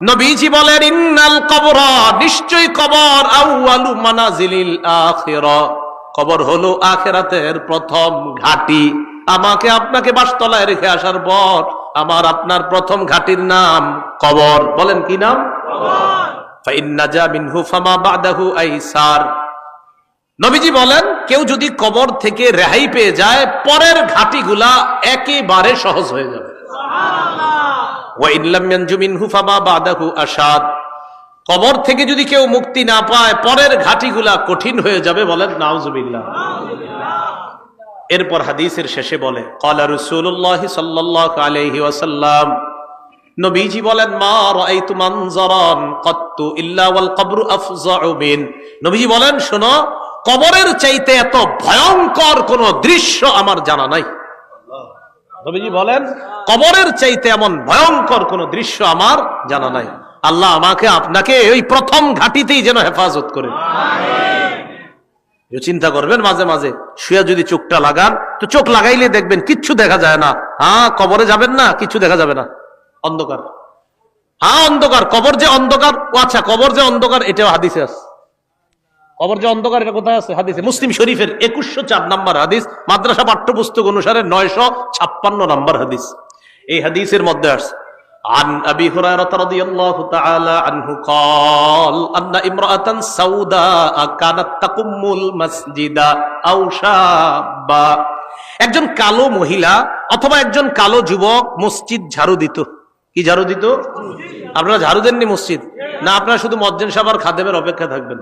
নবীজি বলেন ইন্নাল কবর নিশ্চয় কবর আউয়ালু মানাজিলিল আখিরা। কবর হলো আখেরাতের প্রথম ঘাটি। আমাকে আপনাকে বাসতলায় রেখে আসার পর আমার আপনার প্রথম ঘাটির নাম কবর। বলেন কি নাম? ফাইন নাজা মিনহু ফামা বাদাহু আইসার। নবীজি বলেন কেউ যদি কবর থেকে রেহাই পেয়ে যায় পরের ঘাটিগুলা একেবারে সহজ হয়ে যাবে। ওয়াইন লাম ইয়ানজু মিনহু ফামা বাদাহু আসাদ কবর থেকে যদি কেউ মুক্তি না পায়, পরের ঘাটিগুলা কঠিন হয়ে যাবে বলেন, নাউজুবিল্লাহ। এরপর হাদিসের শেষে বলে কলা রসুল্লাহ সাল্লাহ আলাইহি ওয়াসাল্লাম। নবীজি বলেন, মা রাআইতু মানজারান কত্তু ইল্লা ওয়াল কবরু আফজাউ মিন। নবীজি বলেন, শোনো, কবরের চাইতে এত ভয়ঙ্কর কোন দৃশ্য আমার জানা নাই। নবীজি বলেন, কবরের চাইতে এমন ভয়ঙ্কর কোন দৃশ্য আমার জানা নাই। আল্লাহ আমাকে আপনাকে ওই প্রথম ঘাটিতেই যেন হেফাজত করে। চিন্তা করবেন মাঝে মাঝে, শুয়ে যদি চোখটা লাগান, তো চোখ লাগাইলে দেখবেন কিচ্ছু দেখা যায় না। হ্যাঁ কবরে যাবেন না? কিছু দেখা যাবে না। অন্ধকার। হ্যাঁ অন্ধকার। কবর যে অন্ধকার? ও আচ্ছা কবর যে অন্ধকার, এটাও হাদিসে আছে। কবর যে অন্ধকার এটা কোথায় আছে হাদিসে মুসলিম শরীফের একুশশো চার নাম্বার হাদিস মাদ্রাসা পাঠ্যপুস্তক অনুসারে নয়শো ছাপ্পান্ন নাম্বার হাদিস এই হাদিসের মধ্যে আসছে عن أبي هريرة رضي الله تعالى عنه قال أن امرأة سوداء كانت تقم المسجد أو شابا একজন কালো মহিলা অথবা একজন কালো যুবক মসজিদ ঝাড়ু দিত কি ঝাড়ু দিত আপনারা ঝাড়ু দেননি মসজিদ না আপনারা শুধু মজ্জেন সাবার খাদেমের অপেক্ষা থাকবেন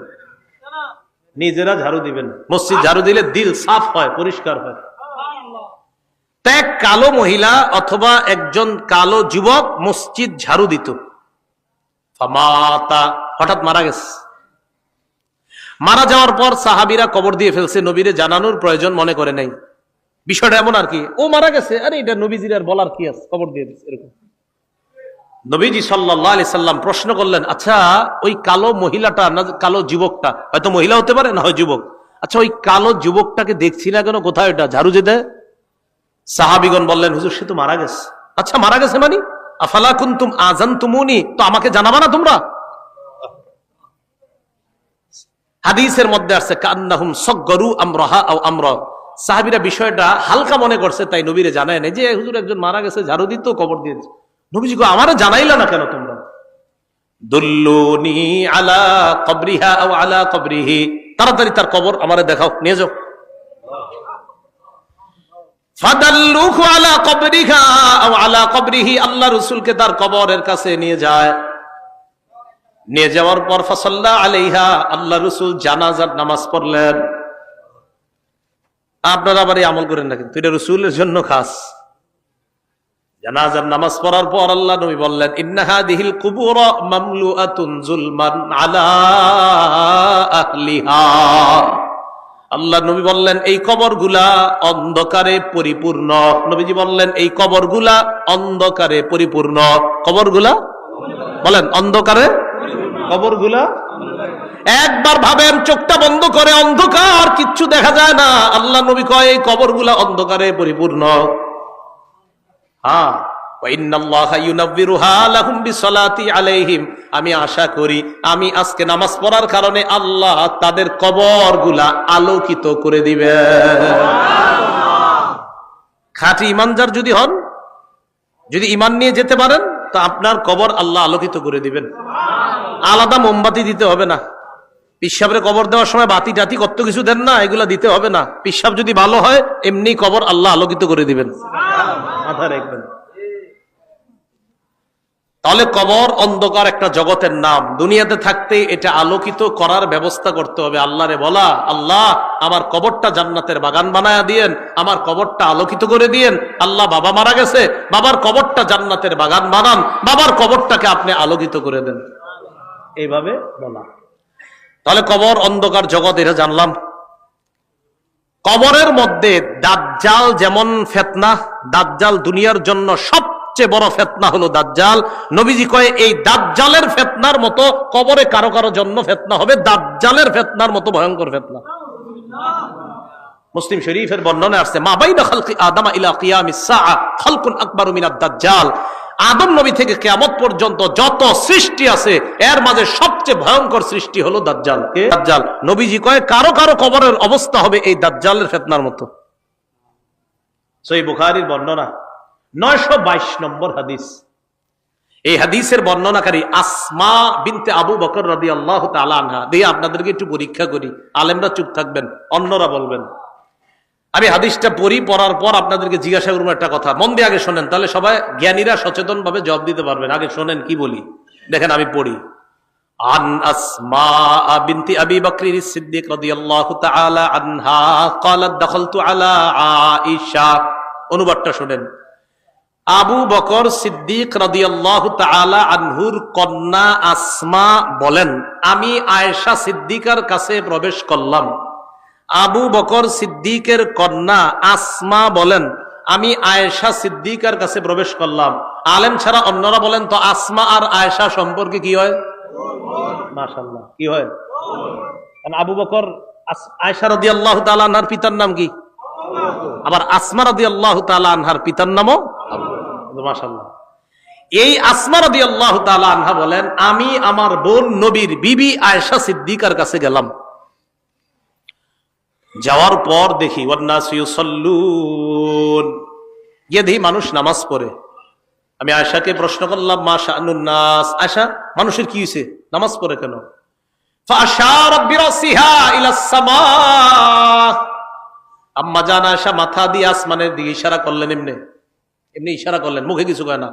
নিজেরা ঝাড়ু দিবেন। মসজিদ ঝাড়ু দিলে দিল সাফ হয়, পরিষ্কার হয়। এক কালো মহিলা অথবা একজন কালো যুবক মসজিদ ঝাড়ু দিত। হঠাৎ মারা গেছে। মারা যাওয়ার পর সাহাবিরা কবর দিয়ে ফেলছে, নবীরে জানানোর প্রয়োজন মনে করে নাই। বিষয়টা এমন আর কি, ও মারা গেছে, আরে এটা নবীজির আর বলার কি আছে? কবর দিয়ে দিচ্ছে এরকম। নবীজি সাল্লাহ আলি সাল্লাম প্রশ্ন করলেন আচ্ছা ওই কালো মহিলাটা না কালো যুবকটা, হয়তো মহিলা হতে পারে না, হয় যুবক। আচ্ছা ওই কালো যুবকটাকে দেখছি না কেন, কোথায় এটা ঝাড়ু যে দেয় সাহাবিগণ বললেন, হুজুর, সে তো মারা গেছে। আচ্ছা মারা গেছে মানে? আফালা আজান তো আমাকে জানাবা না তোমরা? হাদিসের মধ্যে আসছে, কান্নাহুম সগরু আমরাহা আও আমরা। সাহাবিরা বিষয়টা হালকা মনে করছে, তাই নবীরে জানায় নাই যে, হুজুর, একজন মারা গেছে, ঝাড়ু দিত, কবর দিয়েছে নবীজি গো, আমারও জানাইলা না কেন তোমরা? দুল্লুনি আলা কবরিহা আও আলা কবরিহি। তাড়াতাড়ি তার কবর আমারে দেখাও, নিয়ে যাও। ফাদাল্লুহু আলা কবরিহা আও আলা কবরিহি, আল্লাহ রাসূলকে তার কবরের কাছে নিয়ে যায়। নিয়ে যাওয়ার পর ফসল্লা আলাইহা, আল্লাহ রসুল জানাজার নামাজ পড়লেন। আপনারা আবার এই আমল করেন না কিন্তু, এটা রসুলের জন্য খাস। জানাজার নামাজ পড়ার পর আল্লাহ নবী বললেন ইন্নাহা দিহিল কুবুর মামলুআতুন জুলমান আলা আহলিহা। আল্লাহ নবী বললেন, এই কবরগুলা অন্ধকারে পরিপূর্ণ। নবীজি বললেন, এই কবরগুলা অন্ধকারে পরিপূর্ণ। কবরগুলা? বলেন, অন্ধকারে কবরগুলা? একবার ভাবেন, চোখটা বন্ধ করে অন্ধকার, কিচ্ছু দেখা যায় না। আল্লাহ নবী কয়, এই কবরগুলা অন্ধকারে পরিপূর্ণ। হ্যাঁ আমি আশা করি আমি আজকে নামাজ পড়ার কারণে আল্লাহ তাদের কবরগুলা আলোকিত করে দিবে খাঁটি ইমানদার যদি হন যদি ইমান নিয়ে যেতে পারেন তো আপনার কবর আল্লাহ আলোকিত করে দিবেন। আলাদা মোমবাতি দিতে হবে না। পিসাবের কবর দেওয়ার সময় বাতি টাতি কত কিছু দেন না এগুলা দিতে হবে না। পিসাব যদি ভালো হয় এমনি কবর আল্লাহ আলোকিত করে দিবেন। মাথা রাখবেন। তাহলে কবর, অন্ধকার একটা জগতের নাম। দুনিয়াতে থাকতে এটা আলোকিত করার ব্যবস্থা করতে হবে। আল্লাহরে বলা, আল্লাহ, আমার কবরটা জান্নাতের বাগান বানায়া দিয়েন, আমার কবরটা আলোকিত করে দিয়েন। আল্লাহ, বাবা মারা গেছে, বাবার কবরটা জান্নাতের বাগান বানান, বাবার কবরটাকে আপনি আলোকিত করে দেন। এইভাবে বলা। তাহলে কবর, অন্ধকার জগৎ, এটা জানলাম। কবরের মধ্যে দাজ্জাল যেমন ফেতনা, দাজ্জাল দুনিয়ার জন্য সবচেয়ে বড় ফেতনা হলো দাজ্জাল। নবীজি কয়ে, এই দাজ্জালের ফেতনার মতো কবরে কারও কারও জন্য ফেতনা হবে, দাজ্জালের ফেতনার মতো ভয়ঙ্কর ফেতনা। মুসলিম শরীফের বর্ণনা আসছে, মা বাইনা খালকি আদামা ইলা কিয়ামিস সাআ, খালকুন আকবারু মিনাদ দাজ্জাল। আদম নবী থেকে কেয়ামত পর্যন্ত যত সৃষ্টি আছে, এর মাঝে সবচেয়ে ভয়ঙ্কর সৃষ্টি হলো দাজ্জালকে দাজ্জাল। নবীজি কয়, কারও কারও কবরের অবস্থা হবে এই দাজ্জালের ফেতনার মতো। সই বুখারির বর্ণনা, নয়শো বাইশ নম্বর হাদিস। এই হাদিসের বর্ণনাকারী আসমা বিনতে আবু বকর রবি আল্লাহ আনহা। দিয়ে আপনাদেরকে একটু পরীক্ষা করি। আলেমরা চুপ থাকবেন, অন্যরা বলবেন। আমি হাদিসটা পড়ি পড়ার পর আপনাদেরকে জিজ্ঞাসা করবো একটা কথা মন দিয়ে আগে শোনেন তাহলে সবাই জ্ঞানীরা সচেতন ভাবে জবাব দিতে পারবেন আগে শোনেন কি বলি দেখেন আমি পড়ি عن أسماء بنت أبي بكر الصديق رضي الله تعالى عنها قالت دخلت على عائشة অনুবাদটা শোনেন আবু বকর সিদ্দিক রাদিয়াল্লাহু তাআলা আনহুর কন্যা আসমা বলেন আমি আয়েশা সিদ্দিকার কাছে প্রবেশ করলাম আবু বকর সিদ্দিকের কন্যা আসমা বলেন, আমি আয়েশা সিদ্দিকার কাছে প্রবেশ করলাম। আলেম ছাড়া অন্যরা বলেন, তো আসমা আর আয়েশা সম্পর্কে কি হয়? মাশাল্লাহ কি হয়? কারণ আবু বকর আয়েশা রদি আল্লাহ আনহার পিতার নাম কি? আবার আসমা রদি আল্লাহ আনহার পিতার নামও মাশাল্লাহ এই আসমা রদি আল্লাহ আনহা বলেন, আমি আমার বোন নবীর বিবি আয়েশা সিদ্দিকার কাছে গেলাম। যাওয়ার পর দেখি গিয়ে দেখি মানুষ নামাজ পড়ে। আমি আশাকে প্রশ্ন করলাম, মা নাস আশা মানুষের কি হয়েছে নামাজ পড়ে কেন? আম্মা জান আশা মাথা দিয়ে আসমানের দিকে ইশারা করলেন এমনি। এমনি ইশারা করলেন, মুখে কিছু কয় না।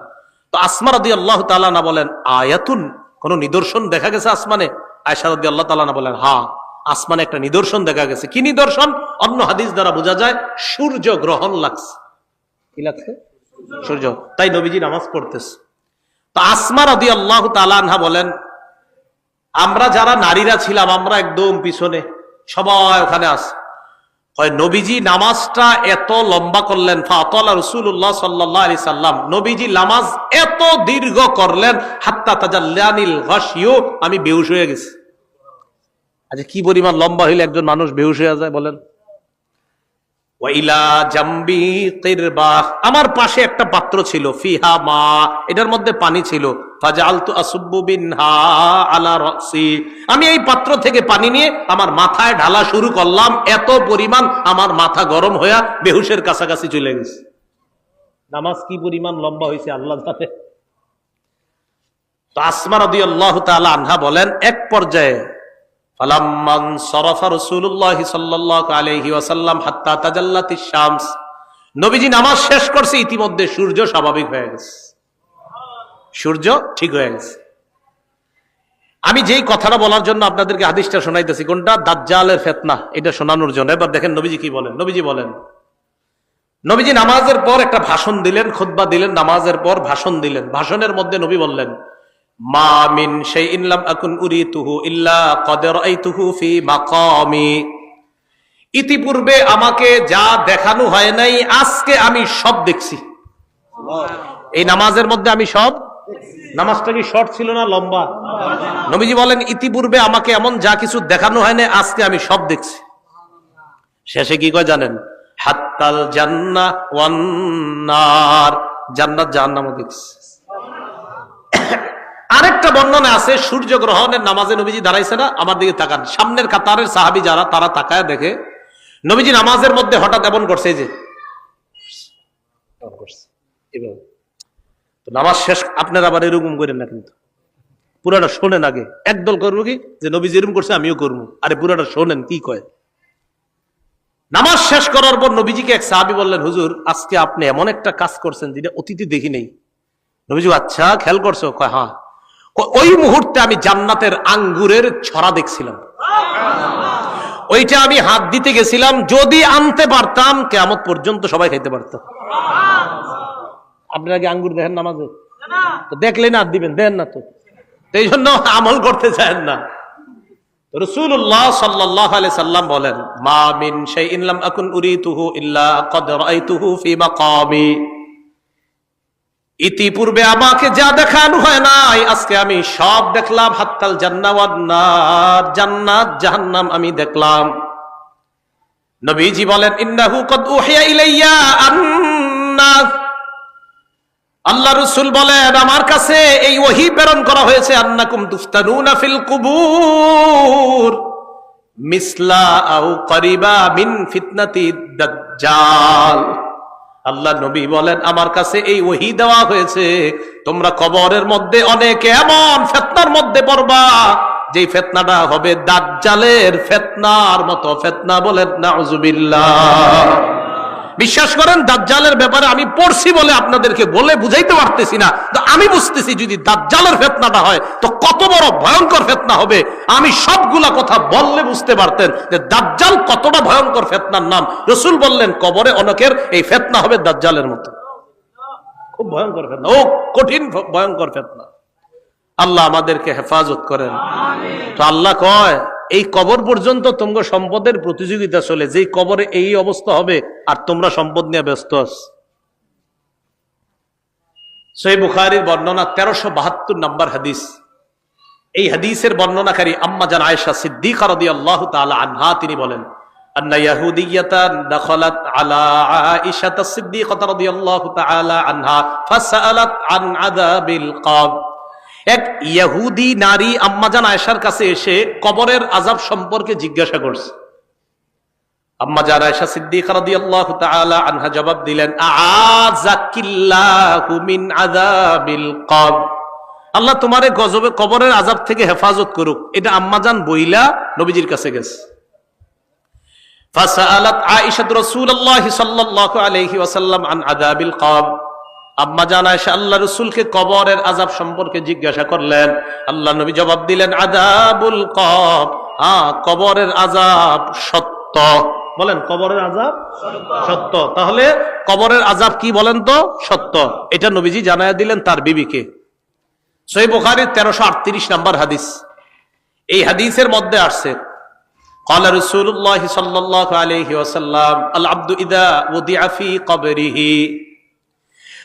তো আসমার দিয়ে আল্লাহ তালা না বলেন, আয়াতুন? কোন নিদর্শন দেখা গেছে আসমানে? আয়সার দিয়ে আল্লাহ তালা না বলেন হা আসমানে একটা নিদর্শন দেখা গেছে। কি নিদর্শন? অন্য হাদিস দ্বারা বোঝা যায়, সূর্য গ্রহণ লাগছে। কি লাগছে? সূর্য। তাই নবীজি নামাজ পড়তেছে। তো আসমা রাদি আল্লাহ তালানহা বলেন, আমরা যারা নারীরা ছিলাম, আমরা একদম পিছনে, সবাই ওখানে আস হয় নবীজি নামাজটা এত লম্বা করলেন। ফাতলা রসুল্লাহ সাল্লাহ আলি সাল্লাম, নবীজি নামাজ এত দীর্ঘ করলেন, হাত্তা তাজাল্লানিল ঘসিও আমি বেহুশ হয়ে গেছি। আচ্ছা কি পরিমাণ লম্বা হইলে একজন মানুষ বেহুশ হয়ে যায় বলেন? ওয়াইলা জাম্বি কিরবাহ। আমার পাশে একটা পাত্র ছিল, ফিহা মা, এটার মধ্যে পানি ছিল। ফাজালতু আসুব্বু বিনহা আলা রাসি। আমি এই পাত্র থেকে পানি নিয়ে আমার মাথায় ঢালা শুরু করলাম, এত পরিমাণ আমার মাথা গরম হইয়া বেহুশের কাছাকাছি চলে গেছে। নামাজ কি পরিমাণ লম্বা হয়েছে আল্লাহ জানে। তো আসমা রাদিয়াল্লাহু তাআলা আনহা বলেন, এক পর্যায়ে ফালাম্মান সরফা রাসূলুল্লাহ সাল্লাল্লাহু আলাইহি ওয়াসাল্লাম হাত্তা তাজাল্লাতিশ শামস। নবীজি নামাজ শেষ করছে, ইতিমধ্যে সূর্য স্বাভাবিক হয়ে গেছে। সূর্য ঠিক হয়ে গেছে। আমি যেই কথাটা বলার জন্য আপনাদেরকে হাদিসটা শোনাইতেছি, কোনটা? দাজ্জালের ফেতনা। এটা শোনানোর জন্য। এবার দেখেন নবীজি কি বলেন? নবীজি বলেন, নবীজি নামাজের পর একটা ভাষণ দিলেন, খুতবা দিলেন, নামাজের পর ভাষণ দিলেন। ভাষণের মধ্যে নবী বললেন মা মিন শাইইন লাম আকুন উরিতুহু ইল্লা কদ রাআইতুহু ফি মাকামি। ইতিপূর্বে আমাকে যা দেখানো হয় নাই, আজকে আমি সব দেখছি। এই নামাজের মধ্যে আমি সব নামাজটা কি শর্ট ছিল না লম্বা? নবীজি বলেন, ইতিপূর্বে আমাকে এমন যা কিছু দেখানো হয় না আজকে আমি সব দেখছি। শেষে কি কয় জানেন? হাত্তাল জান্না ওয়ান্নার। জান্নাত জাহান্নামও দেখছি। আরেকটা বর্ণনা আছে সূর্য গ্রহণের নামাজে নবীজি দাঁড়াইছে না আমার দিকে তাকান। সামনের কাতারের সাহাবি যারা তারা তাকায় দেখে নবীজি নামাজের মধ্যে হঠাৎ এমন করছে যে। নামাজ শেষ আপনার আবার এরকম করেন না কিন্তু। পুরাটা শোনেন আগে। একদল করব কি? যে নবীজি এরকম করছে আমিও করব। আরে পুরাটা শোনেন কি কয়? নামাজ শেষ করার পর নবীজিকে এক সাহাবি বললেন হুজুর আজকে আপনি এমন একটা কাজ করছেন যেটা অতীতে দেখি নেই। নবীজি আচ্ছা খেয়াল করছ? কয় হ্যাঁ। ওই মুহূর্তে আমি জান্নাতের আঙ্গুরের ছড়া দেখছিলাম। ওইটা আমি হাত দিতে গেছিলাম, যদি আনতে পারতাম কেমন পর্যন্ত সবাই খাইতে পারতো। আপনারা কি আঙ্গুর দেখেন নামাজে? তো দেখলেন হাত দিবেন, দেন না তো। এই জন্য আমল করতে চান না। সাল্লাম বলেন, মা শাইইন লাম আকুন উরিতুহু ইল্লা ক্বাদ রাআইতুহু ফি মাকামি। ইতিপূর্বে আমাকে যা দেখানো হয় নাই, আজকে আমি সব দেখলাম, হাত্তাল জান্নাত জান্নাত, জাহান্নাম আমি দেখলাম। নবীজি বলেন, ইন্নাহু কদ উহিয়া ইলাইয়া আন্না। আল্লাহ রসুল বলেন, আমার কাছে এই ওহি প্রেরণ করা হয়েছে, আন্নাকুম তুফতানুনা ফিল কুবুর। মিসলা আও করিবা মিন ফিতনাতি দাজ্জাল। আল্লাহ নবী বলেন, আমার কাছে এই ওহি দেওয়া হয়েছে। তোমরা কবরের মধ্যে অনেকে এমন ফেতনার মধ্যে পড়বা যে ফেতনাটা হবে দাজ্জালের ফেতনার মতো ফেতনা বলেন, নাউজুবিল্লাহ। বিশ্বাস করেন, দাজ্জালের ব্যাপারে আমি পড়ছি বলে আপনাদেরকে বলে বুঝাইতে পারতেছি না। তো আমি বুঝতেছি যদি দাজ্জালের ফেতনাটা হয়, তো কত বড় ভয়ঙ্কর ফেতনা হবে। আমি সবগুলা কথা বললে বুঝতে পারতেন যে দাজ্জাল কতটা ভয়ঙ্কর ফেতনার নাম। রসুল বললেন, কবরে অনেকের এই ফেতনা হবে দাজ্জালের মতো। খুব ভয়ঙ্কর ফেতনা। ও, কঠিন ভয়ঙ্কর ফেতনা। আল্লাহ আমাদেরকে হেফাজত করেন। তো আল্লাহ কয় এই কবর পর্যন্ত তোমরা সম্পদের প্রতিযোগিতা চলে যেই কবরে এই অবস্থা হবে আর তোমরা সম্পদ নিয়ে ব্যস্ত আছ সেই বুখারির বর্ণনা তেরোশো বাহাত্তর নম্বর হাদিস এই হাদিসের বর্ণনাকারী আম্মা জান আয়েশা সিদ্দিকা রাদিয়াল্লাহু তাআলা আনহা তিনি বলেন أن يهودية دخلت على عائشة الصديقة رضي الله تعالى عنها فسألت عن عذاب القبر এক ইয়াহুদি নারী আম্মাজান আয়সার কাছে এসে কবরের আজাব সম্পর্কে জিজ্ঞাসা করছে। আম্মাজান আয়সা সিদ্দিক আনহা জবাব দিলেন মিন আল্লাহ তোমারে গজবে, কবরের আজাব থেকে হেফাজত করুক। এটা আম্মাজান বইলা নবীজির কাছে গেছে। আয়েশা রাসূলুল্লাহ সাল্লাল্লাহু আলাইহি ওয়াসাল্লাম আন আযাবিল কবর। আম্মা জান আয়েশা আল্লাহ রসুলকে কবরের আজাব সম্পর্কে জিজ্ঞাসা করলেন আল্লাহ নবী জবাব দিলেন আজাবুল কব হ্যাঁ কবরের আজাব সত্য বলেন কবরের আজাব সত্য তাহলে কবরের আজাব কি বলেন তো সত্য এটা নবীজি জানায় দিলেন তার বিবিকে সই বুখারির তেরোশো আটত্রিশ নাম্বার হাদিস এই হাদিসের মধ্যে আসছে قال رسول الله صلى الله عليه وسلم العبد اذا وضع في قبره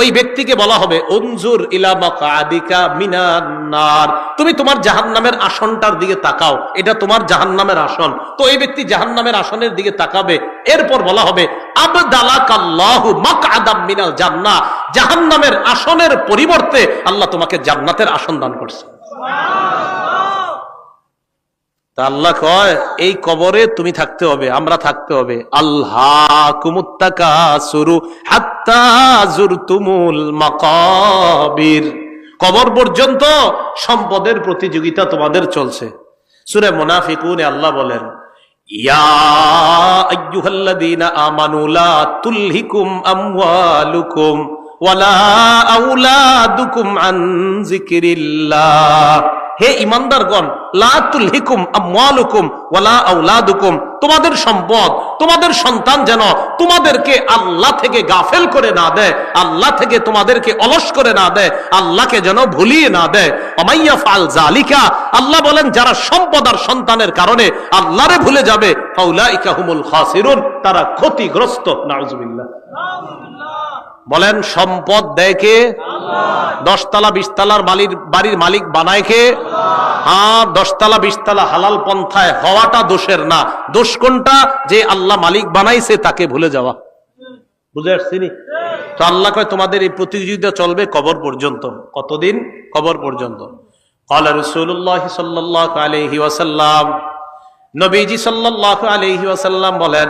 ওই ব্যক্তিকে বলা হবে অনজুর ইলা মাকাদিকা মিনান নার। তুমি তোমার জাহান্নামের আসনটার দিকে তাকাও, এটা তোমার জাহান্নামের আসন। তো এই ব্যক্তি জাহান্নামের আসনের দিকে তাকাবে, এরপর বলা হবে আসনের পরিবর্তে আল্লাহ তোমাকে জান্নাতের আসন দান করছে। আল্লাহ কয়, এই কবরে তুমি থাকতে হবে, আমরা থাকতে হবে। আল্লাহ কুমুত্তাকা সুরু কবর পর্যন্ত সম্পদের প্রতিযোগিতা তোমাদের চলছে। সুরে মুনাফিকুনে আল্লাহ বলেন ইয়া আমানুলা তুলহিকুম আমওয়ালুকুম। ওয়ালা আউলাদুকুম আন হে আমওয়ালুকুম ওয়ালা তোমাদের সম্পদ, তোমাদের সন্তান যেন তোমাদেরকে আল্লাহ থেকে গাফেল করে না দেয়, আল্লাহ থেকে তোমাদেরকে অলস করে না দেয়, আল্লাহকে যেন ভুলিয়ে না দেয়। জালিকা আল্লাহ বলেন, যারা সম্পদ আর সন্তানের কারণে আল্লাহরে ভুলে যাবে হুমুল তারা ক্ষতিগ্রস্ত, নাউজুবিল্লাহ। বলেন সম্পদ দেয় কে দশতলা বিশতলার মালির বাড়ির মালিক বানায় কে হ্যাঁ দশতলা বিশতলা হালাল পন্থায় হওয়াটা দোষের না দোষ কোনটা যে আল্লাহ মালিক বানাইছে তাকে ভুলে যাওয়া বুঝে আসছি নি? তো আল্লাহ কয় তোমাদের এই প্রতিযোগিতা চলবে কবর পর্যন্ত কতদিন কবর পর্যন্ত قال رسول الله صلى الله عليه وسلم নবীজি সাল্লাল্লাহু আলাইহি ওয়াসাল্লাম বলেন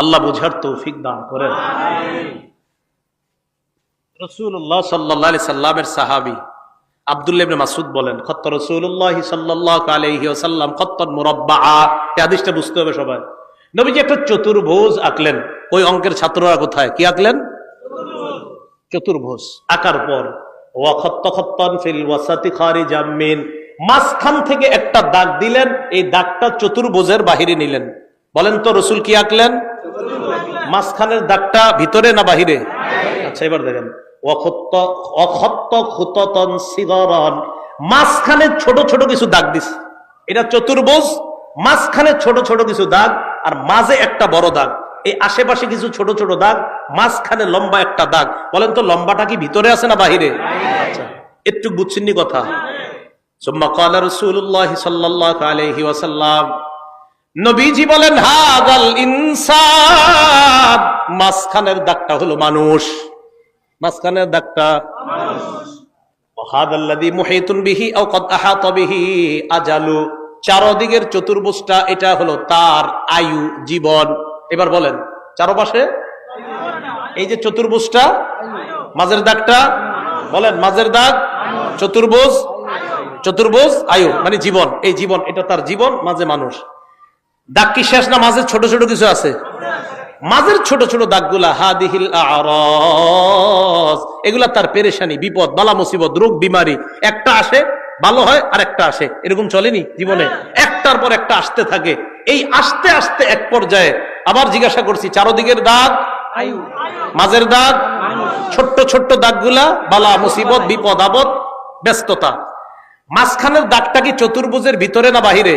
আল্লাহ বুঝার তৌফিক দান করেন। রসুল্লাহ সাল্লাহ সাল্লামের সাহাবি মাসুদ বলেন, খত্ত রসুল্লাহ ওয়াসাল্লাম খত্তন মুরাব্বা বুঝতে হবে সবাই। একটা চতুর্ভুজ আঁকলেন। ওই অঙ্কের ছাত্ররা কোথায়? কি আঁকলেন? চতুর্ভোজ আকার পর মাঝখান থেকে একটা দাগ দিলেন, এই দাগটা চতুর্ভোজের বাহিরে নিলেন। বলেন তো, রসুল কি আঁকলেন? মাঝখানের দাগটা ভিতরে না বাহিরে? আচ্ছা এবার দেখেন। ছোট ছোট কিছু দাগ দিস। এটা চতুর্ভুজ, মাঝখানে ছোট ছোট কিছু দাগ আর মাঝে একটা বড় দাগ। এই আশেপাশে কিছু ছোট ছোট দাগ, মাঝখানে লম্বা একটা দাগ। বলেন তো, লম্বাটা কি ভিতরে আছে না বাহিরে? আচ্ছা একটু বুঝছেননি কথা? সুম্মা কালা রাসূলুল্লাহ সাল্লাল্লাহু আলাইহি ওয়াসাল্লাম। নবীজি বলেন, হাদাল ইনসান। মাঝখানের দাগটা হলো মানুষ। মাঝখানের দাগটা চারদিকের চতুর্ভুজটা এটা হলো তার আয়ু, জীবন। এবার বলেন, চারপাশে? এই যে চতুর্ভুজটা, মাঝের দাগটা, বলেন, মাঝের দাগ, চতুর্ভুজ চতুর্ভুজ, আয়ু মানে জীবন। এই জীবন, এটা তার জীবন, মাঝে মানুষ। দাগ কি শেষ না মাঝের ছোট ছোট কিছু আছে? মাঝের ছোট ছোট দাগগুলা, হাদিহিল এগুলা তার পেরেশানি, বিপদ, বালা মুসিবত, রোগ, বিমারি। একটা আসে, ভালো হয় আর একটা আসে। এরকম চলেনি জীবনে? একটার পর একটা আসতে থাকে। এই আসতে আসতে এক পর্যায়ে আবার জিজ্ঞাসা করছি, চারোদিকের দাগ, মাঝের দাগ, ছোট্ট ছোট্ট দাগগুলা, বালা মুসিবত, বিপদ, আপদ, ব্যস্ততা। মাঝখানের দাগটা কি চতুর্ভুজের ভিতরে না বাহিরে?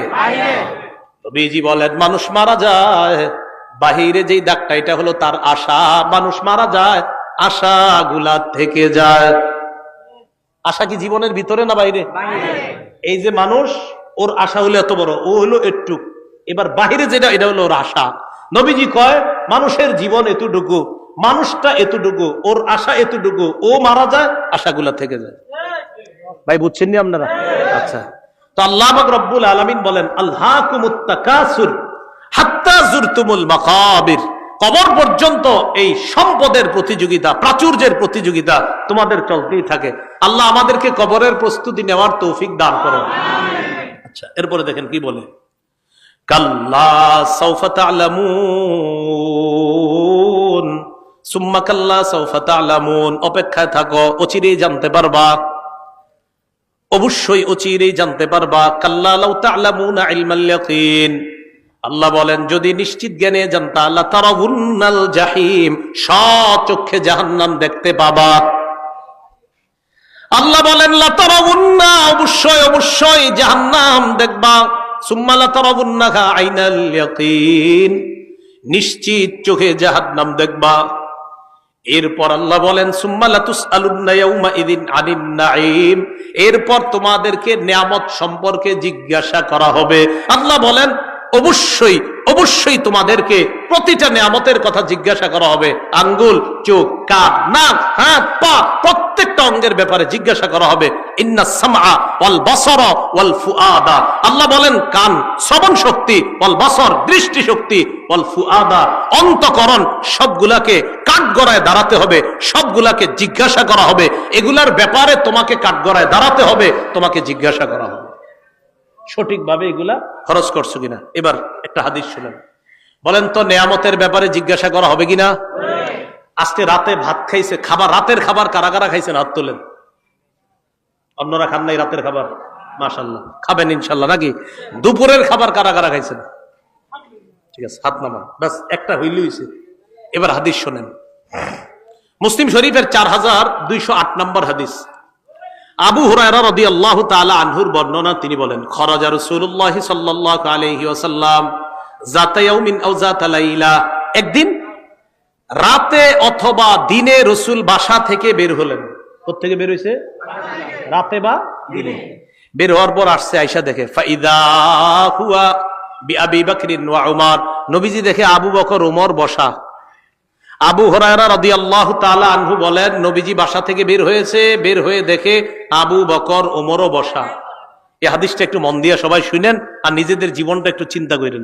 নবীজি বলেন মানুষ মারা যায়। বাহিরে যেই দাগটা এটা হলো তার আশা। মানুষ মারা যায় আশা গুলা থেকে যায়। আশা কি জীবনের ভিতরে না বাইরে? এই যে মানুষ ওর আশা হলো এত বড় ও হলো একটু এবার বাহিরে যেটা এটা হলো ওর আশা। নবীজি কয় মানুষের জীবন এতটুকু মানুষটা এতটুকু ওর আশা এতটুকু ও মারা যায় আশাগুলা থেকে যায়। ভাই বুঝছেন নি আপনারা? আচ্ছা। তো আল্লাহ রব্বুল আলামিন বলেন আল্লাহ মাকাবির। কবর পর্যন্ত এই সম্পদের প্রতিযোগিতা, প্রাচুর্যের প্রতিযোগিতা তোমাদের চলতেই থাকে। আল্লাহ আমাদেরকে কবরের প্রস্তুতি নেওয়ার তৌফিক দান আচ্ছা এরপরে দেখেন কি বলে, কাল্লা অপেক্ষায় থাকো, অচিরেই জানতে পারবা অবশ্যই অচিরেই জানতে পারবা, কাল্লা লাউ তা'লামুনা ইলমাল আল্লাহ বলেন, যদি নিশ্চিত জ্ঞানে জানতা আল্লাহ তারাহুন্নাল জাহিম সচক্ষে জাহান্নাম দেখতে পাবা। আল্লাহ বলেন, লাতারাউন্না, অবশ্যই অবশ্যই জাহান্নাম দেখবা। সুম্মা লাতারাউন্নাহা আইনাল নিশ্চিত চোখে জাহান্নাম দেখবা। এরপর আল্লাহ বলেন এরপর তোমাদেরকে নিয়ামত সম্পর্কে জিজ্ঞাসা করা হবে। আল্লাহ বলেন, অবশ্যই অবশ্যই তোমাদেরকে প্রতিটা নিয়ামতের কথা জিজ্ঞাসা করা হবে। আঙ্গুল, চোখ, কান, নাক, হাত, পা প্রত্যেকটা অঙ্গের ব্যাপারে জিজ্ঞাসা করা হবে, ইন্না সামআ ওয়াল বাসারা ওয়াল ফুআদা। আল্লাহ বলেন, কান শ্রবণ শক্তি, ওয়াল বাসর দৃষ্টি শক্তি, ওয়াল ফুআদা। অন্তকরণ সবগুলাকে কাঠগড়ায় দাঁড়াতে হবে, সবগুলাকে জিজ্ঞাসা করা হবে। এগুলার ব্যাপারে তোমাকে কাঠগড়ায় দাঁড়াতে হবে, তোমাকে জিজ্ঞাসা করা হবে। সঠিকভাবে এগুলা খরচ করছ কিনা? এবার একটা হাদিস শুনেন। বলেন তো, নেয়ামতের ব্যাপারে জিজ্ঞাসা করা হবে কিনা? আজকে রাতে ভাত খাইছে, খাবার, রাতের খাবার কারা কারা খাইছেন, হাত তোলেন। অন্যরা খান নাই রাতের খাবার? মাশাল্লাহ খাবেন ইনশাল্লাহ নাকি? দুপুরের খাবার কারা কারা খাইছেন। ঠিক আছে, হাত নামান। ব্যাস, একটা হইলে হইছে। এবার হাদিস শোনেন। মুসলিম শরীফের চার হাজার দুইশো আট নম্বর হাদিস। আবু হুরায়রা রাদিয়াল্লাহু তাআলা আনহুর বর্ণনা, তিনি বলেন, খরাজা রাসূলুল্লাহ সাল্লাল্লাহু আলাইহি ওয়াসাল্লাম যাতা ইয়াউমিন আও যাতা লাইলা। একদিন রাতে অথবা দিনে রসুল বাসা থেকে বের হলেন। থেকে বের হয়েছে রাতে বা দিনে? বের হওয়ার পর আসছে আয়সা দেখে, ফাইদা হুয়া নবীজি দেখে আবু বকর, উমর বসা। আবু হরায়রা রদি আল্লাহ তালা আনহু বলেন, নবীজি বাসা থেকে বের হয়েছে, বের হয়ে দেখে আবু বকর ওমরও বসা। এই হাদিসটা একটু মন দিয়ে সবাই শুনেন আর নিজেদের জীবনটা একটু চিন্তা করেন।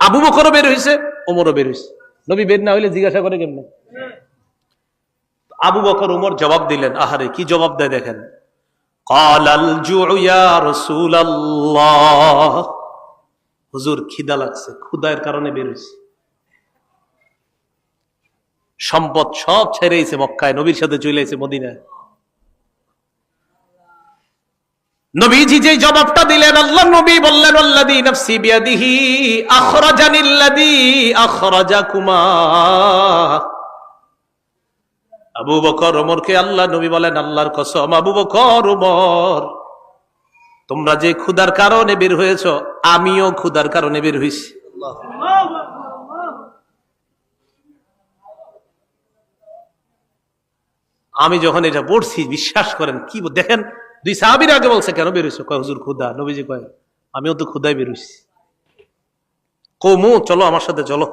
আবু বকরও বের হয়েছে ওমরও বের হয়েছে নবী বের না হইলে জিজ্ঞাসা করে কেমনে? আবু বকর উমর জবাব দিলেন, আহারে, কি জবাব দেয় দেখেন। হুজুর, খিদা লাগছে ক্ষুদায়ের কারণে বের হয়েছে সম্পদ সব ছেড়েছে মক্কায়, নবীর সাথে চলে এসে মদিনায়। নবীজি যে জবাবটা দিলেন, আল্লাহ নবী বললেন আল্লাদি নফসি বিয়াদিহি আখরাজানিল্লাদি আখরাজাকুমা। আবু বকর ওমরকে আল্লাহ নবী বলেন, আল্লাহর কসম, আবু বকর ওমর, তোমরা যে ক্ষুদার কারণে বের হয়েছ, আমিও ক্ষুদার কারণে বের হয়েছি আমি যখন এটা পড়ছি, বিশ্বাস করেন, কি দেখেন দুই সাহাবির আগে বলছে, কেন বেরোইছো কয়, হুজুর খুদা নবীজি কয়, আমিও তো খুদাই বেরোইছি কমু চলো আমার সাথে, চলো।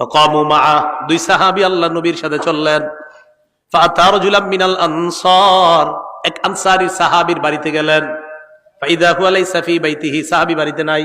কমু মা, দুই সাহাবি আল্লাহ নবীর সাথে চললেন। মিনাল আনসার, এক আনসারি সাহাবির বাড়িতে গেলেন। ফাইদা হুয়ালাই সাফি বাইতিহি, সাহাবি বাড়িতে নাই।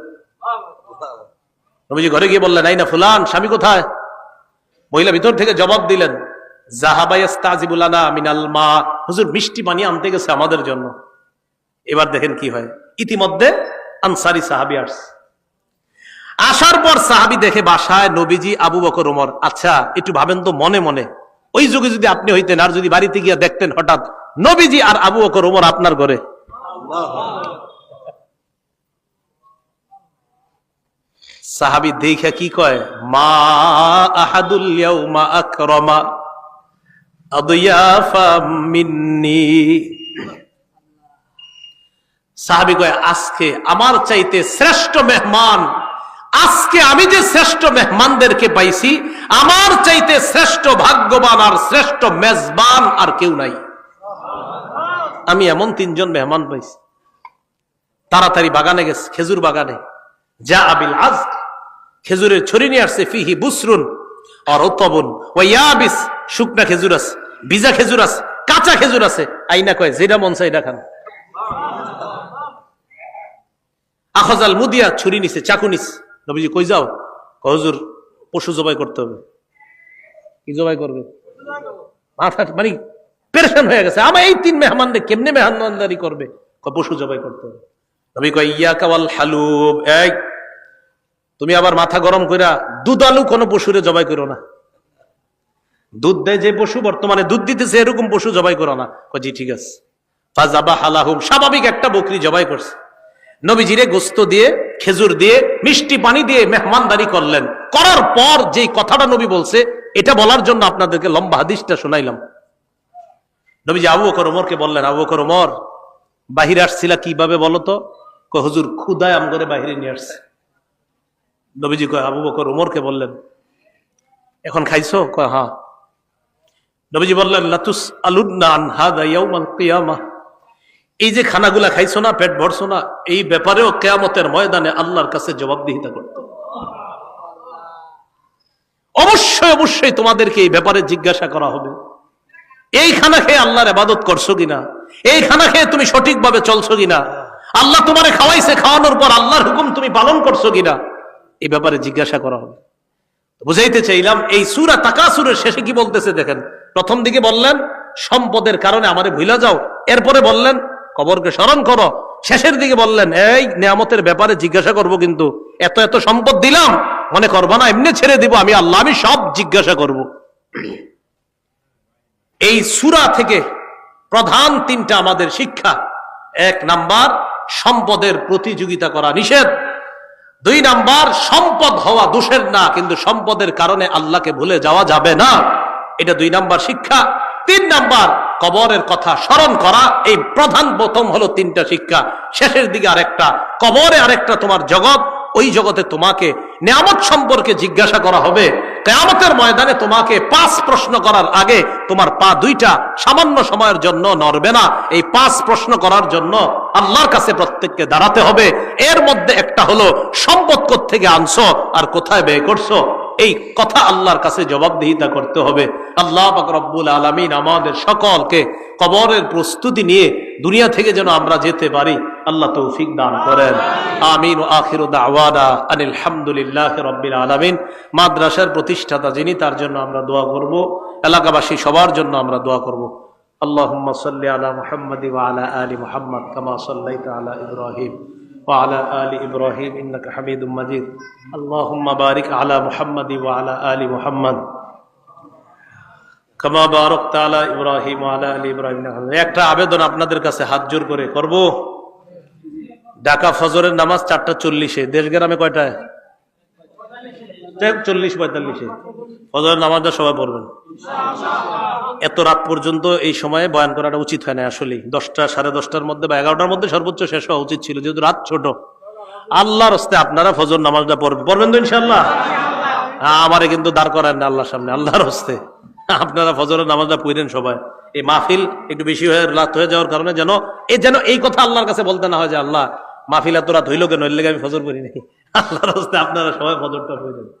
নবীজি ঘরে গিয়ে বললেন, এই না ফুলান, স্বামী কোথায়? মহিলা ভিতর থেকে জবাব দিলেন জাহাবাইস্তাজিবুলানা মিষ্টি পানি আনতে গেছে আমাদের জন্য। এবার দেখেন কি হয়। ইতিমধ্যে আনসারি সাহাবি আসছে। আসার পর সাহাবি দেখে বাসায় নবীজি, আবু বকর ওমর আচ্ছা একটু ভাবেন তো মনে মনে। ওই যুগে যদি আপনি হইতেন, আর যদি বাড়িতে গিয়ে দেখতেন হঠাৎ, নবীজি আর আবু বকর ওমর আপনার ঘরে। সাহাবি দেখে কি কয়? মা আহাদুল ইয়াউমা আকরামা সাহাবি কয়, আজকে আমার চাইতে শ্রেষ্ঠ মেহমান, আজকে আমি যে শ্রেষ্ঠ মেহমানদেরকে পাইছি, আমার চাইতে শ্রেষ্ঠ ভাগ্যবান আর শ্রেষ্ঠ মেজবান আর কেউ নাই। আমি এমন তিনজন মেহমান পাইছি। তাড়াতাড়ি বাগানে গেছে, খেজুর বাগানে। যা আবিল আজ খেজুরের ছড়ি নিয়ে আসছে, ফিহি বুসরুন আর উত্তবন ও ইয়াবিস, শুকনা খেজুর আছে, ভিজা খেজুর আছে, কাঁচা খেজুর আছে। আইনা কয়, যেটা মন চাই খান। আখজাল মুদিয়া ছুরি নিছে, চাকু নিছে। নবীজি কই যাও? হুজুর, পশু জবাই করতে হবে। কি জবাই করবে? মাথা মানে পেরেশান হয়ে গেছে। আমার এই তিন মেহমানরে কেমনে মেহমানদারি করবে? পশু জবাই করতে হবে। নবী কয় ইয়া কাওয়াল হালুব। এই তুমি আবার মাথা গরম কইরা দুধ আলু কোনো পশুরে জবাই করো না। দুধ দেয় যে পশু, বর্তমানে দুধ দিতেছে এরকম পশু জবাই করো না। জি, ঠিক আছে। ফাজাবা হালাহুম স্বাভাবিক একটা বকরি জবাই করছে। নবীজিরে গোস্ত দিয়ে, খেজুর দিয়ে, মিষ্টি পানি দিয়ে মেহমানদারি করলেন। করার পর যেই কথাটা নবী বলছে, এটা বলার জন্য আপনাদেরকে লম্বা হাদিসটা শোনাইলাম। নবীজি আবু বকর ওমরকে বললেন, আবু বকর ওমর, বাহিরে আসছিলা কীভাবে বলতো হুজুর ক্ষুদায় আম করে বাহিরে নিয়ে আসছে। নবীজি কয়, আবু বকর ওমরকে বললেন, এখন খাইছো? কয় হ্যাঁ। নবীজি বললেন লাতুস আলুন্না আন হাদা ইয়াউমাল কিয়ামাহ এই যে খানাগুলা খাইছো না, পেট ভরছো না, এই ব্যাপারেও কেয়ামতের ময়দানে আল্লাহর কাছে জবাবদিহিতা করতে অবশ্যই অবশ্যই তোমাদেরকে এই ব্যাপারে জিজ্ঞাসা করা হবে। এই খানা খেয়ে আল্লাহর আবাদত করছ কিনা? এই খানা খেয়ে তুমি সঠিকভাবে চলছো কিনা? আল্লাহ তোমারে খাওয়াইছে, খাওয়ানোর পর আল্লাহর হুকুম তুমি পালন করছ কিনা? এই ব্যাপারে জিজ্ঞাসা করা হবে। বুঝাইতে চাইলাম, এই সুরা তাকাসুরের শেষে কি বলতেছে দেখেন। প্রথম দিকে বললেন, সম্পদের কারণে আমারে ভুলে যাও। এরপরে বললেন, কবরকে স্মরণ করো। শেষের দিকে বললেন, এই নিয়ামতের ব্যাপারে জিজ্ঞাসা করব কিন্তু, এত এত সম্পদ দিলাম, মনে করব না, এমনি ছেড়ে দিব, আমি আল্লাহ, আমি সব জিজ্ঞাসা করব। এই সুরা থেকে প্রধান তিনটা আমাদের শিক্ষা। এক নাম্বার, সম্পদের প্রতিযোগিতা করা নিষেধ। দুই নাম্বার, সম্পদ হওয়া দোষের না, কিন্তু সম্পদের কারণে আল্লাহকে ভুলে যাওয়া যাবে না। এটা দুই নাম্বার শিক্ষা। তিন নাম্বার, কবরের কথা স্মরণ করা। এই প্রধান প্রথম হলো তিনটা শিক্ষা। শেষের দিকে আরেকটা, কবরে আরেকটা তোমার জগৎ। ওই জগতে তোমাকে নিয়ামত সম্পর্কে জিজ্ঞাসা করা হবে। কেয়ামতের ময়দানে তোমাকে পাঁচ প্রশ্ন করার আগে তোমার পা দুইটা সামান্য সময়ের জন্য নড়বে না। এই পাঁচ প্রশ্ন করার জন্য আল্লাহর কাছে প্রত্যেককে দাঁড়াতে হবে। এর মধ্যে একটা হলো, সম্পদ থেকে আনছো আর কোথায় ব্যয় করছ? এই কথা আল্লাহর কাছে জবাবদিহিতা করতে হবে আল্লাহ পাক রব্বুল আলমিন আমাদের সকলকে কবরের প্রস্তুতি নিয়ে দুনিয়া থেকে যেন আমরা যেতে পারি আল্লাহ তৌফিক দান করেন আমিন ও আখির দাওয়ানা আনিল হামদুলিল্লাহ রব্বিল আলমিন মাদ্রাসার প্রতিষ্ঠাতা যিনি তার জন্য আমরা দোয়া করব এলাকাবাসী সবার জন্য আমরা দোয়া করব اللهم صل على محمد وعلى آل محمد كما صليت على إبراهيم وعلى آل إبراهيم إنك حميد مجيد اللهم بارك على محمد وعلى آل محمد كما باركت على إبراهيم وعلى آل إبراهيم إنك حميد একটা আবেদন আপনাদের কাছে হাত জোর করে করব ঢাকা ফজরের নামাজ চারটা চল্লিশে দেশ গ্রামে কয়টায় চল্লিশ, পঁয়তাল্লিশে। ফজরের নামাজটা সবাই পড়বেন। এত রাত পর্যন্ত এই সময়ে বয়ান করাটা উচিত হয় না আসলে দশটা, সাড়ে দশটার মধ্যে বা এগারোটার মধ্যে সর্বোচ্চ শেষ হওয়া উচিত ছিল, যেহেতু রাত ছোট। আল্লাহর হস্তে আপনারা ফজর নামাজটা পড়বেন। পড়বেন তো ইনশাল্লাহ হ্যাঁ আমারে কিন্তু দাঁড় করেন না আল্লাহর সামনে, আল্লাহর হস্তে। আপনারা ফজরের নামাজটা পড়েন সবাই। এই মাহফিল একটু বেশি হয়ে, রাত হয়ে যাওয়ার কারণে যেন এই যেন এই কথা আল্লাহর কাছে বলতে না হয় যে, আল্লাহ, মাহফিল এত রাত হইল কেন? এর লেগে আমি ফজর পড়ি নাকি আল্লাহর হস্তে আপনারা সবাই ফজরটা পড়বেন জি